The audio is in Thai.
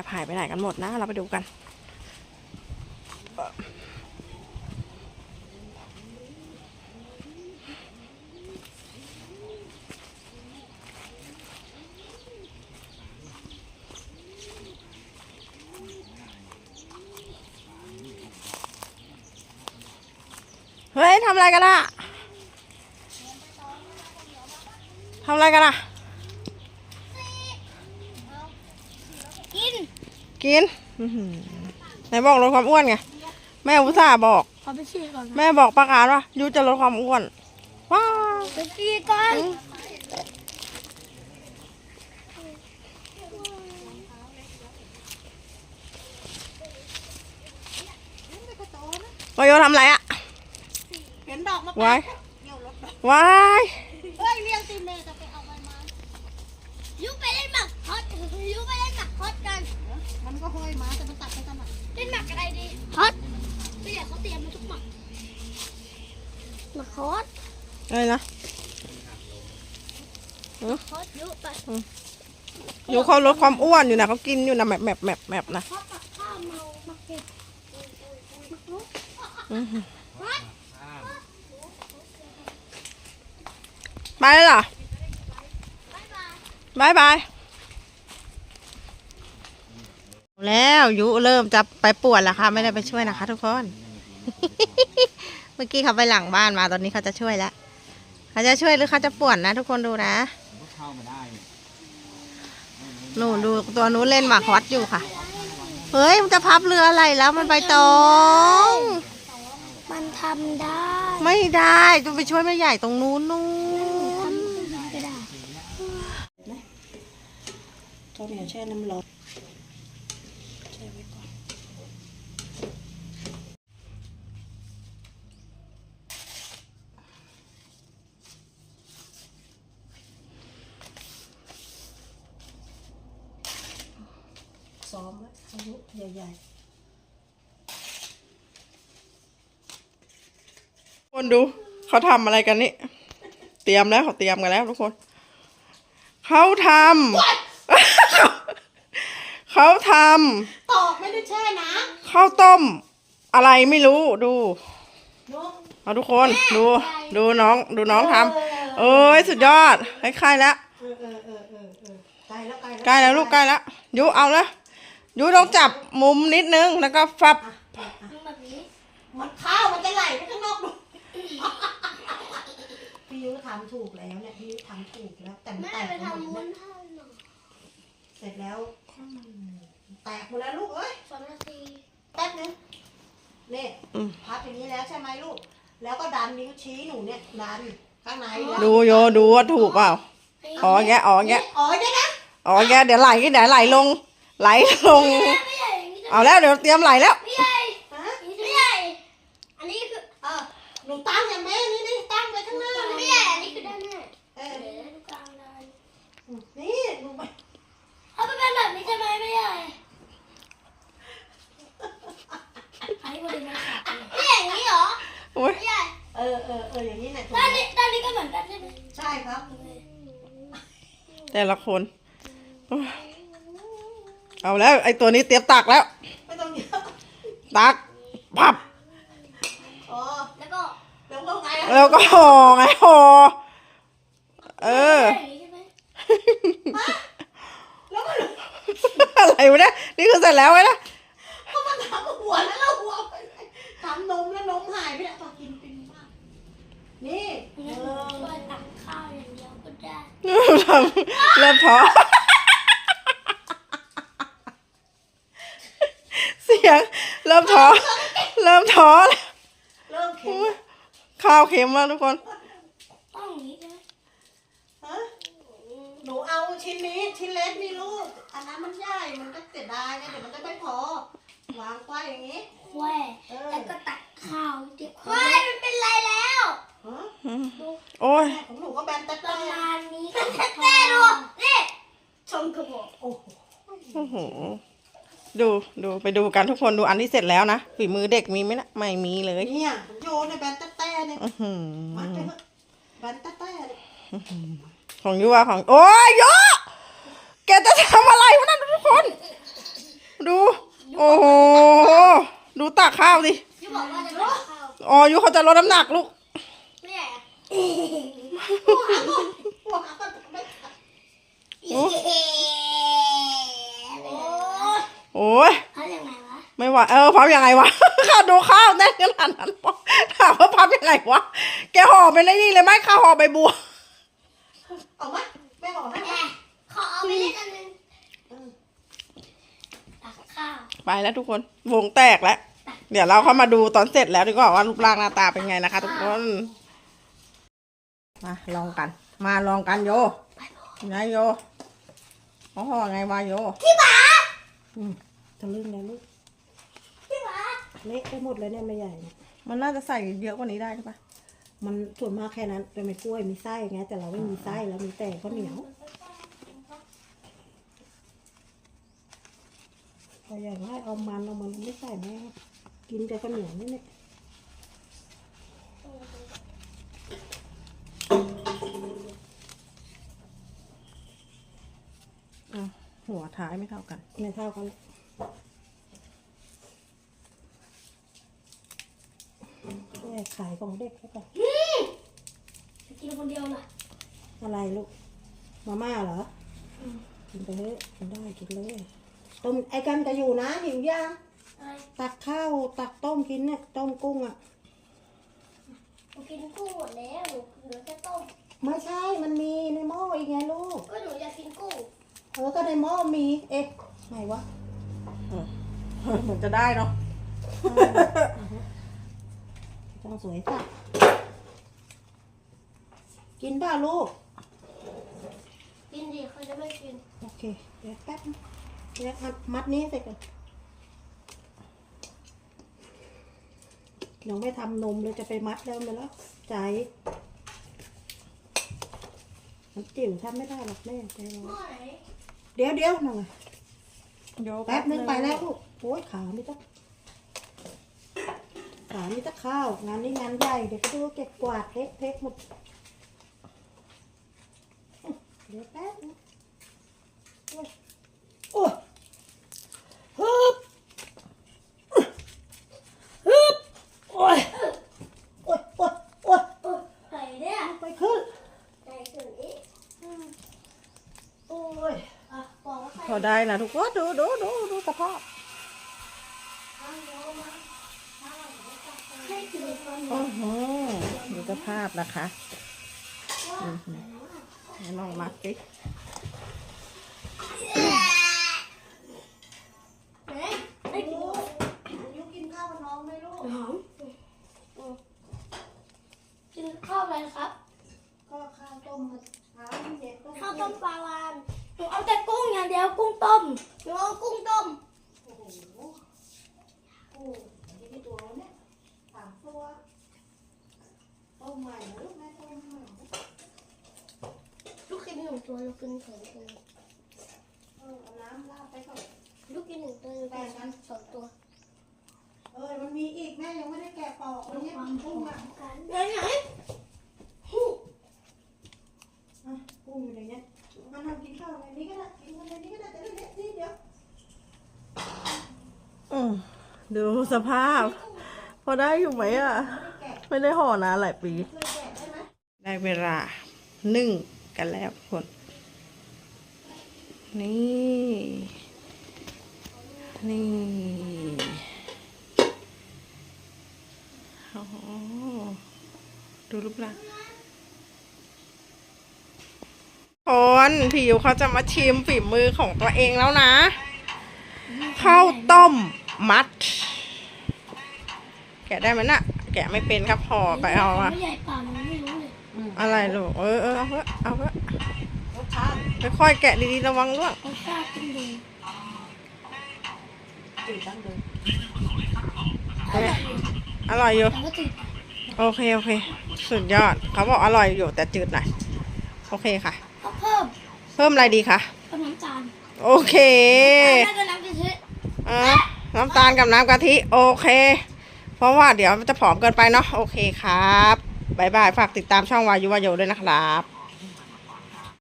อบหายไปไหนกันหมดนะ เราไปดูกัน เฮ้ยทำอะไรกันอะทำอะไรกันอะ กิน กินอื้อหือไหนบอกลดความอ้วนไง แม่อุตส่าห์บอก ขอไปฉี่ก่อนแม่บอกประกาศว่ายูจะลดความอ้วน ว้าวไปฉี่ก่อนวายโยทำอะไรอะเห็นดอกมะวายเกี่ยวรถดอกวาย เฮ้ยเรียกตีเมย์จะไปเอาใบไม้ยูไปเล่นหมากฮอตยูไปเล่นหมากฮ อตกันมันก็ห้อยมาแต่มันตัดไปทำไมเล่นหมากอะไรดีฮอตไม่อยากเขาเตรียมมาทุกหมากหมากฮอตอะไรนะฮอตยูไปยูเขาลดความอ้วนอยู่นะเขากินอยู่นะแมบแมบแมบแมบนะฮอตปักข้าวเมามาเก็บหมากรุกอื้อหือฮอตไปเลยเหรอบ๊ายบายบายบาย แล้วยุเริ่มจะไปปวดแล้วค่ะ ไม่ได้ไปช่วยนะคะ ทุกคน เมื่อกี้เขาไปหลังบ้านมาตอนนี้เขาจะช่วยแล้วเขาจะช่วยหรือเขาจะปวดนะ ทุกคนดูนะหนูดูตัวนู้นเล่นหมากฮอตอยู่ค่ะ เฮ้ยมันจะพับเรืออะไรแล้วมันใบตองมันทำได้ ไม่ได้จะไปช่วยแม่ใหญ่ตรงนู้นนู้นก็ได้ข้าวเหนียวแช่น้ำร้อนแช่ไว้ก่อน ซ้อมไว้อายุใหญ่ๆ คนดูเขาทำอะไรกันนี่ เตรียมแล้วเขาเตรียมกันแล้วทุกคน เขาทำ เขาทตอกไม่ได้แช่น้ำข้าวต้ม อะไรไม่รู้ดูำลูกเอาทุกคนดูดูน้องดูน้องทำเอ้ยสุดยอดคล้ายๆแล้วเออเออเออเออเออใกล้แล้วใกล้ใกล้แล้วลูกใกล้แล้วยูเอาละ ยูต้องจับมุมนิดนึงแล้วก็ฟับแบบนี้มันข้าวมันจะไหลไปข้างนอกดูพี่ยุทำถูกแล้วเนี่ยพี่ยุทำถูกแล้ว แต่มันแม่แตกไปหมดทำวุ้แล้วนเสร็จแล้ว แตกหมดแล้วลูกเอ้ยสองนาทีแป๊บนึงนี่พับอย่างนี้แล้วใช่ไหมลูก แล้วก็ดันนิ้วชี้หนูเนี่ยดันข้างในดูโยดูว่าถูกเปล่าอ๋อแกอ๋อแกอ๋อเนี่ยนะอ๋อแกเดี๋ยวไหลเดี๋ยวไหลลง ไหลลงไม่ใหญ่อย่างนี้จะเอาแล้วเดี๋ยวเตรียมไหลแล้วไม่ใหญ่ฮะไม่ใหญ่อันนี้คือเออหนูตั้งอย่างแม่นี่นี่ตั้งไปข้างหน้าไม่ใหญ่อันนี้คือด้านหน้าเออเดี๋ยวดูกลางด้านนี่หนูไปเอาไปเป็นแบบนี้ใช่ไหมไม่ใหญ่อันนี้บริเวณขาไม่ใหญ่อย่างนี้เหรอโอ้ยไม่ใหญ่เออเออเอออย่างนี้เนี่ยถูกด้านนี้ด้านนี้ก็เหมือนกันใช่ไหมใช่ครับ แต่ละคนโอ้ย เอาแล้ว ไอ้ตัวนี้เตรียมตักแล้ว ไม่ต้องเยอะตักพับอ๋อแล้วก็แล้วก็ไงอะแล้วก็ห่อไงห่อเอออย่างนี้ใช่ไหมแล้วก็อะไรวะเนี่ยนี่คือเสร็จแล้วไหมนะก็มาถามหัวแล้วเราหัวไปไหนทำนมแล้วนมหายไปแล้วพอกินเป็นมากนี่เองั้นหนูอ ช่วยตักข้าวอย่างเดียวก็ได้ทำเริ่มท้อเสี ยงเริ่มท้อ เริ่มท้อแล้วเริ่มเข็มอุ๊ยข้าวเค็มแล้วทุกคน ต้องอย่างนี้ใช่ไหมฮะหนูเอาชิ้นนี้ชิ้นเล็กนี่ลูก อันนั้นมันใหญ่ มันก็เสียดายไงเดี๋ยวมันจะไม่พอ วางไว้อย่างนี้ แควเออ แล้วก็ตักข้าวเดี๋ยวแควมันเป็นไรแล้ว ฮะโอ้ย แม่ของหนูก็แบนตะปแต้ระมาณนี้แม่ดูนี่ชมกระบอกโอ้โห โอ้โห ดูดูไปดูกันทุกคนดูอันที่เสร็จแล้วนะฝีมือเด็กมีไหมนะไม่มีเลยเนี่ยผมโยนในแบนตะแต้เนี่ยอื้อหืมัดไปอเถอะแบนตะแต้เนี่ยของยูว่าของ โอ้ยโยแกจะทำอะไรวะนั่นทุกคนโอ้โห ดูตักข้าวดิยูบอกว่าจะตักข้าวอ๋อยูเขาจะลดน้ำหนักลูก ไม่ใหญ่อะ หัวหัวก็ไม่ โอ้ โอ้ โอ้ย เขายังไงวะ ไม่ไหวเออพับยังไงวะ ข้าวดูข้าวแน่นขนาดนั้นวะถามว่าพับยังไงวะ แกห่อเป็นไอ้นี่เลยไหมข้าวห่อใบบัวเอาไหมไม่บอกนะแม่ขอเอาไปเล่นอันนึงตักข้าวไปแล้วทุกคนวงแตกแล้ว เดี๋ยวเราเข้ามาดูตอนเสร็จแล้วดีกว่าว่ารูปร่างหน้าตาเป็นไงนะคะ ทุกคนมาลองกัน มาลองกันโยไงโยเขาห่อไงวะโยพี่หมาทะลึ่งเลยลูกพี่หมา เละไปหมดเลยเนี่ยไม่ใหญ่เนี่ยมันน่าจะใส่เยอะกว่านี้ได้ใช่ปะมันส่วนมากแค่นั้นเป็นไม่กล้วยมีไส้ไงแต่เราไม่มีไส้เรามีแต่ข้าวเหนียวพอใหญ่ว่าเอามันเอามันไม่ใส่แม่กินแต่ข้าวเหนียวนี่เนี่ยอะหัวท้ายไม่เท่ากัน ไม่เท่ากันแม่ ขายของเด็กเขาไปจะกินคนเดียวล่ะอะไรลูก มาม่าเหรออกินไปเถอะกินได้กินเลยต้มไอ้กันจะอยู่นะหิวยังอะไรตักข้าวตักต้มกินเนี่ยต้มกุ้งอะ หนูกินกุ้งหมดแล้วหนูเหลือแค่ต้มไม่ใช่มันมีในหม้ออีกไงลูก ก็หนูอยากกินกุ้งเออก็ในหม้อมี เอ๊ะไหนวะ เหมือนจะได้เนาะ ต้องสวยค่ะ กินป่ะลูก กินดิเขาจะไม่กิน โอเค เดี๋ยวแป๊บนึงเดี๋ยวอัดมัดนี้เสร็จก่อนยังไม่ทำนมเลยจะไปมัดแล้วไปแล้วใจมันจิ๋วทำไม่ได้หรอกแม่ใจร้อนหม้อไหนเดี๋ยวเดี๋ยวหน่อยโยแป๊บนึงไปแล้วลูกโอ้ยขาไม่ต้อง ขาไม่ต้องข้าว งานนี้งานใหญ่ เดี๋ยวก็ดูเก็บกวาดเละเทะหมด เดี๋ยวแป๊บนึงโอ้ยโอ้ยฮึบฮึบโอ้ยโอ้ยโอ้ยโอ้ยเออไหนเนี่ยไปขึ้นไหนส่วนนี้โอ้ยอะบอกว่าใครพอได้นะทุกคนดูดูดูดูสภาพ ให้กินก่อน โอ้โหดูสภาพนะคะอือหือให้ลองมัดสิไหนให้กินก่อนยุกินข้าวกับน้องไหมลูกหอมกินข้าวอะไรครับ ก็ข้าวต้มมะพร้าวเด็ดต้มข้าวต้มปลาวานหนูเอาแต่กุ้งอย่างเดียวกุ้งต้มหนูเอากุ้งต้มโอ้โหโอ้ยนี่ตัวเนี่ยสามตัว ต้มใหม่นะลูกแม่ต้มใหม่ลูกกินหนึ่งตัวลูกกินสองตัวเออเอาน้ำราดไปก่อนลูกกินหนึ่งตัวลูกกินสองตัวเออมันมีอีกแม่ยังไม่ได้แกะปอกมันเนี่ยกุ้งอะไหนไหนอะกุ้งอยู่ในเนี้ยมาทำกินข้าวในนี้ก็ได้กินในนี้ก็ได้แต่เล็กๆนิดเดียวอืมดูสภาพ พอได้อยู่ไหมอะ ไม่ได้ห่อนานหลายปี ได้เวลานึ่งกันแล้วคน นี่ นี่โอ้ดูรูปร่างคนพี่ยูเขาจะมาชิมฝีมือของตัวเองแล้วนะข้าวต้มมัด แกะได้ไหมน่ะ แกะไม่เป็นครับพอไปเอาอะไม่ใหญ่เปล่าหนูไม่รู้เลยอะไรลูกเออเออเอาเถอะเอาเถอะรสชาติค่อยๆแกะดีๆระวังด้วยเขากล้ากินดูจืดตั้งเดิมอร่อยอยู่แต่ว่าจืดโอเค โอเค สุดยอด เขาบอกอร่อยอยู่แต่จืดหน่อย โอเคค่ะ ก็เพิ่มเพิ่มอะไรดีคะเพิ่มน้ำตาลโอเคน่าจะน้ำกะทิ อะน้ำตาลกับน้ำกะทิ โอเค เพราะว่าเดี๋ยวมันจะผอมเกินไปเนาะโอเคครับบายบายฝากติดตามช่องวายุวาโยด้วยนะครับ